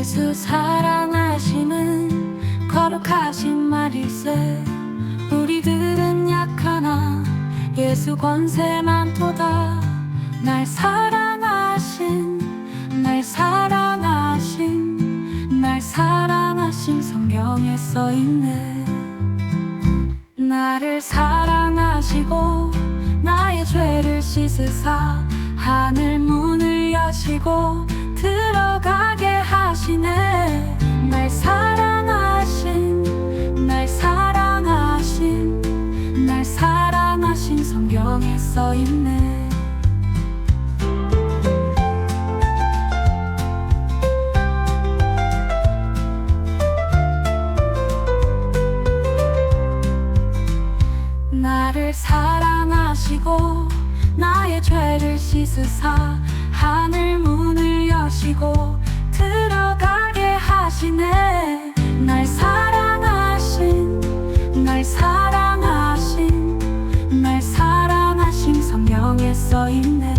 예수 사랑하시는 거룩하신 말일세. 우리들은 약하나 예수 권세 많도다. 날 사랑하신 날 사랑하신 날 사랑하신 성경에 써있네. 나를 사랑하시고 나의 죄를 씻으사 하늘 문을 여시고 들어가게 하 나를 사랑하시고 나의 죄를 씻으사 하늘 문을 여시고 들어가게 하시네. 날 사랑하신 날 사랑하신 날 사랑하신 성경에 써있네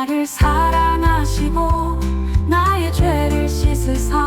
나를 사랑하시고 나의 죄를 씻으사